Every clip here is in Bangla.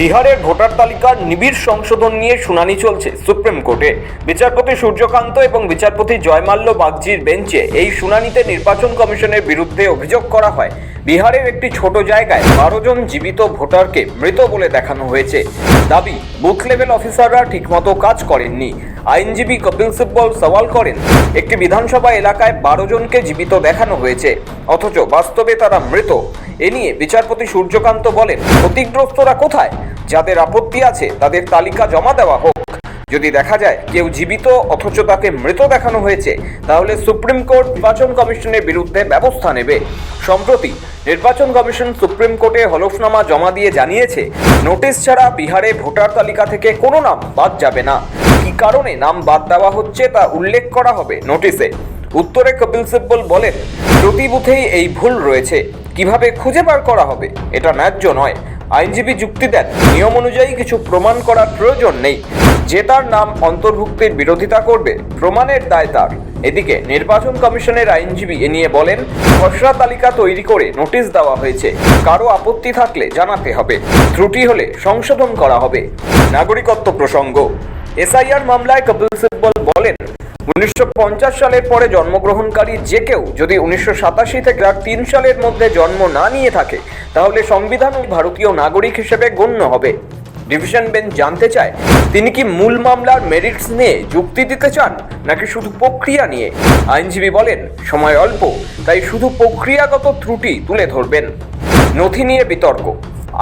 বিহারের ভোটার তালিকার নিবিড় সংশোধন নিয়ে শুনানি চলছে সুপ্রিম কোর্টে। বিচারপতি সূর্যকান্ত এবং বিচারপতি জয়মাল্য বাগজির বেঞ্চে এই শুনানিতে নির্বাচন কমিশনের বিরুদ্ধে অভিযোগ করা হয়। বিহারের একটি ছোট জায়গায় বারো জন জীবিত ভোটারকে মৃত বলে দেখানো হয়েছে। দাবি, বুথ লেভেল অফিসাররা ঠিকমতো কাজ করেননি। আইনজীবী কপিল সিব্বল সওয়াল করেন, একটি বিধানসভা এলাকায় বারো জনকে জীবিত দেখানো হয়েছে, অথচ বাস্তবে তারা মৃত। এ নিয়ে বিচারপতি সূর্যকান্ত বলেন, ক্ষতিগ্রস্তরা কোথায়? যাদের আপত্তি আছে, তাদের তালিকা জমা দেওয়া হোক। যদি দেখা যায় কেউ জীবিত অথচ তাকে মৃত দেখানো হয়েছে, তাহলে সুপ্রিম কোর্ট নির্বাচন কমিশনের বিরুদ্ধে ব্যবস্থা নেবে। সম্প্রতি নির্বাচন কমিশন সুপ্রিম কোর্টে হলফনামা জমা দিয়ে জানিয়েছে, নোটিশ ছাড়া বিহারে ভোটার তালিকা থেকে কোনো নাম বাদ যাবে না। কি কারণে নাম বাদ দেওয়া হচ্ছে তা উল্লেখ করা হবে নোটিশে। উত্তরে কপিল সিব্বল বলেন, প্রতি বুথেই এই ভুল রয়েছে। কীভাবে খুঁজে বার করা হবে, এটা ন্যায্য নয়। আইনজীবী যুক্তি দেন, নিয়ম অনুযায়ী কিছু প্রমাণ করার প্রয়োজন নেই। যে তার নাম অন্তর্ভুক্তির বিরোধিতা করবে, প্রমাণের দায় তার। এদিকে নির্বাচন কমিশনের আইনজীবী এ নিয়ে বলেন, খসড়া তালিকা তৈরি করে নোটিশ দেওয়া হয়েছে। কারও আপত্তি থাকলে জানাতে হবে। ত্রুটি হলে সংশোধন করা হবে। নাগরিকত্ব প্রসঙ্গ। এসআইআর মামলায় কপিল সিব্বল বলেন উনিশশো পঞ্চাশ সালের পরে জন্মগ্রহণকারী যে কেউ যদি উনিশশো সাতাশি থেকে আর তিন সালের মধ্যে জন্ম না নিয়ে থাকে, তাহলে সংবিধান ভারতীয় নাগরিক হিসেবে গণ্য হবে। ডিভিশন বেঞ্চ জানতে চায়, তিনি কি মূল মামলার মেরিটস নিয়ে যুক্তি দিতে চান, নাকি শুধু প্রক্রিয়া নিয়ে? আইনজীবী বলেন, সময় অল্প, তাই শুধু প্রক্রিয়াগত ত্রুটি তুলে ধরবেন। নথি নিয়ে বিতর্ক।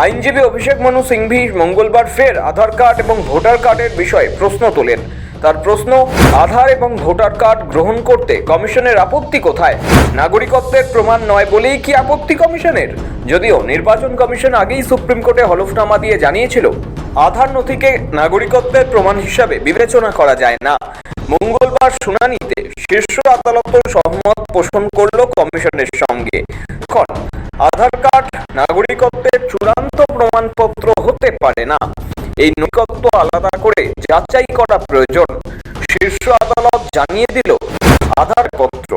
আইনজীবী অভিষেক মনু সিংভি মঙ্গলবার ফের আধার কার্ড এবং ভোটার কার্ডের বিষয়ে প্রশ্ন তোলেন। তার প্রশ্ন, আধার এবং ভোটার কার্ড গ্রহণ করতে কমিশনের আপত্তি কোথায়? নাগরিকত্বের প্রমাণ নয় বলেই কি আপত্তি কমিশনের? যদিও নির্বাচন কমিশন আগেই সুপ্রিম কোর্টে হলফনামা দিয়ে জানিয়েছিল, আধার নথিকে নাগরিকত্বের প্রমাণ হিসাবে বিবেচনা করা যায় না। মঙ্গলবার শুনানিতে শীর্ষ আদালত সহমত পোষণ করল কমিশনের সঙ্গে। আধার কার্ড নাগরিকত্বের চূড়ান্ত প্রমাণপত্র হতে পারে না। এই নৈকত্য আলাদা করে যাচাই করা প্রয়োজন, শীর্ষ আদালত জানিয়ে দিল আধার পত্র।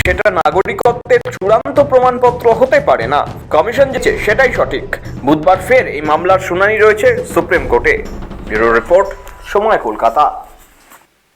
সেটা নাগরিকত্বের চূড়ান্ত প্রমাণপত্র হতে পারে না। কমিশন যেছে সেটাই সঠিক। বুধবার ফের এই মামলার শুনানি রয়েছে সুপ্রিম কোর্টে। ব্যুরো রিপোর্ট সময় কলকাতা।